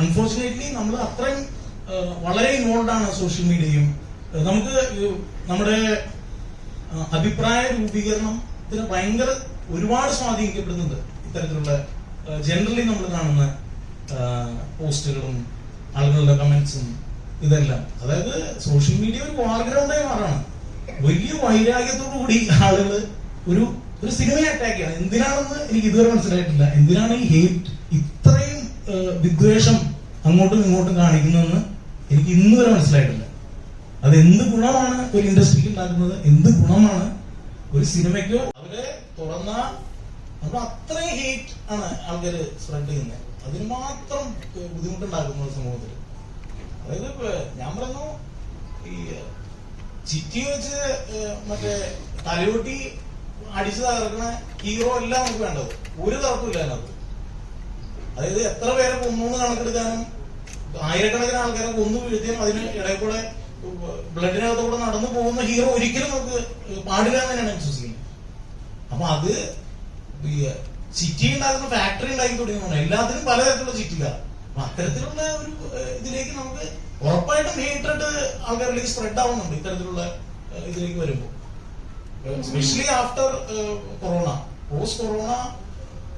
Unfortunately നമ്മൾ അത്രയും വളരെ ഇൻവോൾവ് ആണ് സോഷ്യൽ മീഡിയയും നമുക്ക് നമ്മുടെ അഭിപ്രായ രൂപീകരണത്തിന് ഭയങ്കര ഒരുപാട് സ്വാധീനിക്കപ്പെടുന്നുണ്ട് ഇത്തരത്തിലുള്ള ജനറലി നമ്മൾ കാണുന്ന പോസ്റ്റുകളും ആളുകളുടെ കമന്റ്സും ഇതെല്ലാം. അതായത് സോഷ്യൽ മീഡിയ ഒരു വാർഗ്രൗണ്ടായി മാറാണ്. വലിയ വൈരാഗ്യത്തോടു കൂടി ആളുകൾ ഒരു ഒരു സിനിമയെ അറ്റാക്ക് ചെയ്യണം. എന്തിനാണെന്ന് എനിക്ക് ഇതുവരെ മനസ്സിലായിട്ടില്ല. എന്തിനാണ് ഈ ഹേറ്റ് വിദ്വേഷം അങ്ങോട്ടും ഇങ്ങോട്ടും കാണിക്കുന്നതെന്ന് എനിക്ക് ഇന്ന് വരെ മനസ്സിലായിട്ടില്ല. അത് എന്ത് ഗുണമാണ് ഒരു ഇൻഡസ്ട്രിക്ക് ഉണ്ടാക്കുന്നത്? എന്ത് ഗുണമാണ് ഒരു സിനിമയ്ക്കോ? അവരെ തുറന്ന അത്രയും ഹീറ്റ് ആണ് ആൾക്കാര് സ്പ്രെഡ് ചെയ്യുന്നത്. അതിന് മാത്രം ബുദ്ധിമുട്ടുണ്ടാക്കുന്നത് സമൂഹത്തിൽ. അതായത് ഞാൻ പറഞ്ഞു ഈ ചിറ്റി വെച്ച് മറ്റേ തലയോട്ടി അടിച്ചു തകർക്കണ ഹീറോ എല്ലാം നമുക്ക് വേണ്ടത്. ഒരു തർക്കമില്ല അതിനകത്ത്. അതായത് എത്ര പേരെ കൊന്നു കണക്കെടുക്കാനും ആയിരക്കണക്കിന് ആൾക്കാരെ കൊന്നു വീഴ്ത്തിയും അതിന് ഇടയിൽ കൂടെ ബ്ലഡിനകത്തൂടെ നടന്നു പോകുന്ന ഹീറോ ഒരിക്കലും നമുക്ക് പാടില്ല എന്ന് തന്നെയാണ് വിശ്വസിക്കുന്നത് അപ്പൊ അത് ചിറ്റി ഉണ്ടാക്കുന്ന ഫാക്ടറി ഉണ്ടാക്കി തുടങ്ങിയാണ് എല്ലാത്തിനും പലതരത്തിലുള്ള ചിറ്റില്ല. അപ്പൊ അത്തരത്തിലുള്ള ഒരു ഇതിലേക്ക് നമുക്ക് ഉറപ്പായിട്ടും ഹേറ്റഡ് ആൾക്കാരിലേക്ക് സ്പ്രെഡ് ആവുന്നുണ്ട് ഇത്തരത്തിലുള്ള ഇതിലേക്ക് വരുമ്പോൾ. Specially after corona post corona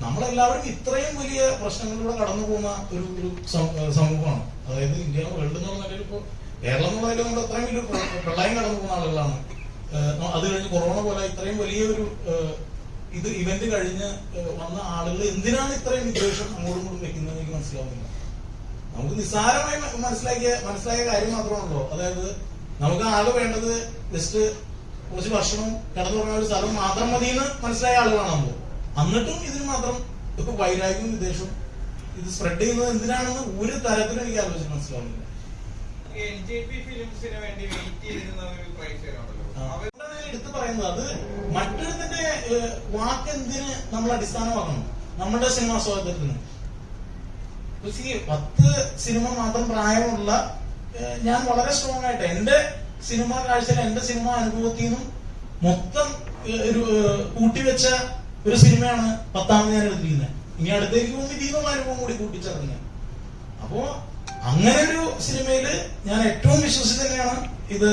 നമ്മളെല്ലാവരും ഇത്രയും വലിയ പ്രശ്നങ്ങളിലൂടെ കടന്നു പോകുന്ന ഒരു ഒരു സമൂഹമാണ്. അതായത് ഇന്ത്യ വേൾഡ് എന്ന് പറഞ്ഞാൽ ഇപ്പോൾ കേരളം എന്നുള്ളതിൽ നമ്മൾ അത്രയും വലിയ പ്രളയം കടന്നു പോകുന്ന ആളുകളാണ്. അത് കഴിഞ്ഞ് കൊറോണ പോലെ ഇത്രയും വലിയൊരു ഇത് ഇവന്റ് കഴിഞ്ഞ് വന്ന ആളുകൾ എന്തിനാണ് ഇത്രയും വിദ്വേഷം അങ്ങോട്ടും ഇങ്ങോട്ടും വെക്കുന്നത് എനിക്ക് മനസ്സിലാവുന്നില്ല. നമുക്ക് നിസ്സാരമായി മനസ്സിലാക്കിയ മനസ്സിലായ കാര്യം മാത്രമാണല്ലോ. അതായത് നമുക്ക് ആകെ വേണ്ടത് ജസ്റ്റ് കുറച്ച് ഭക്ഷണം കിടന്നുറങ്ങുന്ന ഒരു സ്ഥലം മാത്രം മതി എന്ന് മനസ്സിലായ ആളുകളാണ് നമ്മൾ എന്നിട്ടും ഇതിന് മാത്രം ഇപ്പൊ വൈരാഗ്യവും വിദേശവും ഇത് സ്പ്രെഡ് ചെയ്യുന്നത് എന്തിനാണെന്ന് ഒരു തരത്തിലും എനിക്ക് ആലോചിച്ച് മനസ്സിലാവുന്നില്ല. എടുത്തു പറയുന്നത് അത് മറ്റൊരുത്തിന്റെ വാക്ക് എന്തിന് നമ്മൾ അടിസ്ഥാനമാക്കണം? നമ്മുടെ സിനിമാ സ്വാതന്ത്ര്യത്തിന് പത്ത് സിനിമ മാത്രം പ്രായമുള്ള ഞാൻ വളരെ സ്ട്രോങ് ആയിട്ട് എന്റെ സിനിമ കാഴ്ചയിൽ എന്റെ സിനിമ അനുഭവത്തിൽ നിന്നും മൊത്തം ഒരു കൂട്ടിവെച്ച ഒരു സിനിമയാണ് പത്താമത് ഞാൻ എടുത്തിരിക്കുന്നത് ഇനി അടുത്തേക്ക് പോകുമ്പോൾ അനുഭവം കൂടി കൂട്ടിച്ചേർന്ന് അപ്പോ അങ്ങനെ ഒരു സിനിമയിൽ ഞാൻ ഏറ്റവും വിശ്വസിച്ച് തന്നെയാണ് ഇത്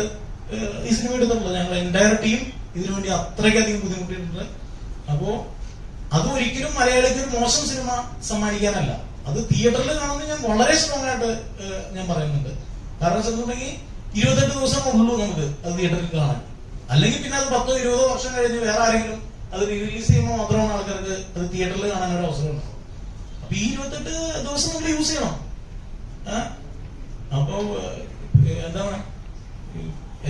ഈ സിനിമ എടുത്തിട്ടുള്ളത്. ഞങ്ങൾ എന്റയർ ടീം ഇതിനു വേണ്ടി അത്രയ്ക്കധികം ബുദ്ധിമുട്ടിയിട്ടുണ്ട്. അപ്പോ അത് ഒരിക്കലും മലയാളിക്ക് ഒരു മോശം സിനിമ സമ്മാനിക്കാനല്ല. അത് തിയേറ്ററിൽ കാണുന്നത് ഞാൻ വളരെ സ്ട്രോങ് ആയിട്ട് ഞാൻ പറയുന്നുണ്ട്. കാരണം വെച്ചിട്ടുണ്ടെങ്കിൽ ഇരുപത്തെട്ട് ദിവസം ഉള്ളൂ നമുക്ക് അത് തിയേറ്ററിൽ കാണാൻ. അല്ലെങ്കിൽ പിന്നെ അത് പത്തോ ഇരുപതോ വർഷം കഴിഞ്ഞ് വേറെ ആരെങ്കിലും അത് റിലീസ് ചെയ്യുമ്പോൾ മാത്രമാണ് ആൾക്കാർക്ക് അത് തിയേറ്ററിൽ കാണാൻ ഒരു അവസരം ഉണ്ടാവും അപ്പൊ ഈ ഇരുപത്തെട്ട് ദിവസം നമ്മൾ യൂസ് ചെയ്യണം. അപ്പൊ എന്താണ്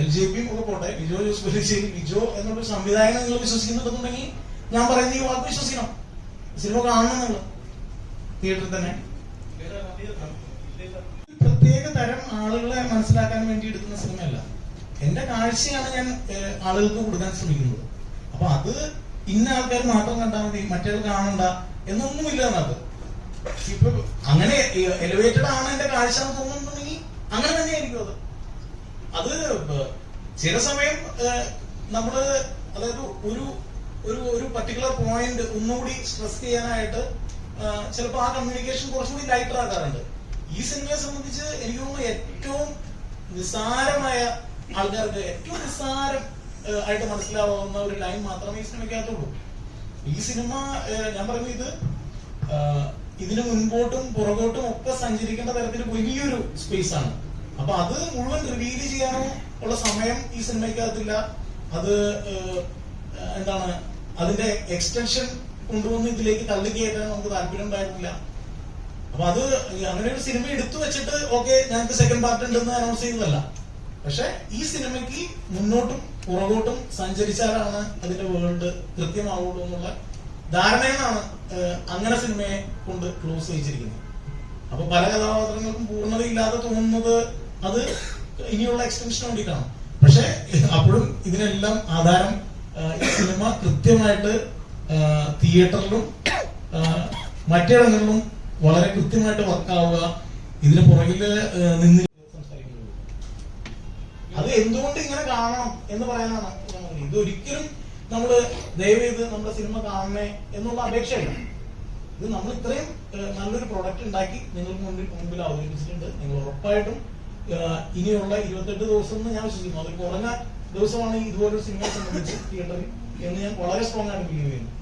എൽ ജെ പിയും ഒക്കെ പോട്ടെ. വിജോ ജോസ് വിജോ എന്നുള്ള സംവിധായകനെ നിങ്ങൾ വിശ്വസിക്കുന്നുണ്ടെന്നുണ്ടെങ്കിൽ ഞാൻ പറയുന്ന ഈ വാക്ക് വിശ്വസിക്കണം. സിനിമ കാണണം നിങ്ങൾ തിയേറ്ററിൽ തന്നെ. പ്രത്യേക തരം ആളുകളെ മനസ്സിലാക്കാൻ വേണ്ടി എടുക്കുന്ന സിനിമയല്ല. എന്റെ കാഴ്ചയാണ് ഞാൻ ആളുകൾക്ക് കൊടുക്കാൻ ശ്രമിക്കുന്നത്. അപ്പൊ അത് ഇന്ന ആൾക്കാർ മാത്രം കണ്ടാൽ മതി മറ്റേ കാണണ്ട എന്നൊന്നുമില്ല എന്നത് ഇപ്പൊ അങ്ങനെ എലിവേറ്റഡ് ആണ് എന്റെ കാഴ്ച എന്ന് തോന്നുന്നുണ്ടെങ്കിൽ അങ്ങനെ തന്നെയായിരിക്കും അത്. അത് ചില സമയം നമ്മൾ അതായത് ഒരു ഒരു ഒരു പർട്ടിക്കുലർ പോയിന്റ് ഒന്നുകൂടി സ്ട്രെസ് ചെയ്യാനായിട്ട് ചിലപ്പോൾ ആ കമ്മ്യൂണിക്കേഷൻ കുറച്ചുകൂടി ലൈറ്റർ ആക്കാറുണ്ട്. ഈ സിനിമയെ സംബന്ധിച്ച് എനിക്ക് തോന്നുന്നു ഏറ്റവും നിസ്സാരമായ ആൾക്കാർക്ക് ഏറ്റവും നിസ്സാരം ആയിട്ട് മനസ്സിലാവുന്ന ഒരു ലൈൻ മാത്രമേ ഈ സിനിമയ്ക്കകത്തുള്ളൂ. ഈ സിനിമ ഞാൻ പറയുന്നത് ഇത് ഇതിന് മുൻപോട്ടും പുറകോട്ടും ഒക്കെ സഞ്ചരിക്കേണ്ട തരത്തിൽ വലിയൊരു സ്പേസ് ആണ്. അപ്പൊ അത് മുഴുവൻ റിവീൽ ചെയ്യാനോ ഉള്ള സമയം ഈ സിനിമയ്ക്കകത്തില്ല. അത് എന്താണ് അതിന്റെ എക്സ്റ്റൻഷൻ കൊണ്ടുവന്ന് ഇതിലേക്ക് തള്ളി കയറ്റാൻ നമുക്ക് താല്പര്യം ഉണ്ടായിട്ടില്ല അപ്പൊ അത് അങ്ങനെ ഒരു സിനിമ എടുത്തു വെച്ചിട്ട് ഓക്കെ ഞങ്ങൾക്ക് സെക്കൻഡ് പാർട്ട് ഉണ്ടെന്ന് അനൗൺസ് ചെയ്യുന്നതല്ല പക്ഷെ ഈ സിനിമയ്ക്ക് മുന്നോട്ടും പുറകോട്ടും സഞ്ചരിച്ചാലാണ് അതിന്റെ വേൾഡ് കൃത്യമാവുള്ളൂ എന്നുള്ള ധാരണയെന്നാണ് അങ്ങനെ സിനിമയെ കൊണ്ട് ക്ലോസ് ചെയ്യിച്ചിരിക്കുന്നത് അപ്പൊ പല കഥാപാത്രങ്ങൾക്കും പൂർണതയില്ലാതെ തോന്നുന്നത് അത് ഇനിയുള്ള എക്സ്റ്റൻഷന് വേണ്ടിയിട്ടാണ്. പക്ഷെ അപ്പോഴും ഇതിനെല്ലാം ആധാരം ഈ സിനിമ കൃത്യമായിട്ട് തിയേറ്ററിലും മറ്റിടങ്ങളിലും വളരെ കൃത്യമായിട്ട് വർക്കാവുക ഇതിന് പുറകിൽ നിന്ന് എന്തുകൊണ്ട് ഇങ്ങനെ കാണണം എന്ന് പറയാനാണ് ഇത് ഒരിക്കലും നമ്മൾ ചെയ്ത് നമ്മുടെ സിനിമ കാണണേ എന്നുള്ള അപേക്ഷയല്ല. ഇത് നമ്മൾ ഇത്രയും നല്ലൊരു പ്രൊഡക്റ്റ് ഉണ്ടാക്കി നിങ്ങൾക്ക് മുന്നിൽ മുമ്പിൽ അവതരിപ്പിച്ചിട്ടുണ്ട്. നിങ്ങൾ ഉറപ്പായിട്ടും ഇനിയുള്ള ഇരുപത്തെട്ട് ദിവസം എന്ന് ഞാൻ വിശ്വസിക്കുന്നു. അത് കുറഞ്ഞ ദിവസമാണ് ഇതുപോലൊരു സിനിമയെ സംബന്ധിച്ച് തിയേറ്ററിൽ എന്ന് ഞാൻ വളരെ സ്ട്രോങ് ആയിട്ട് ബിലീവ് ചെയ്യുന്നു.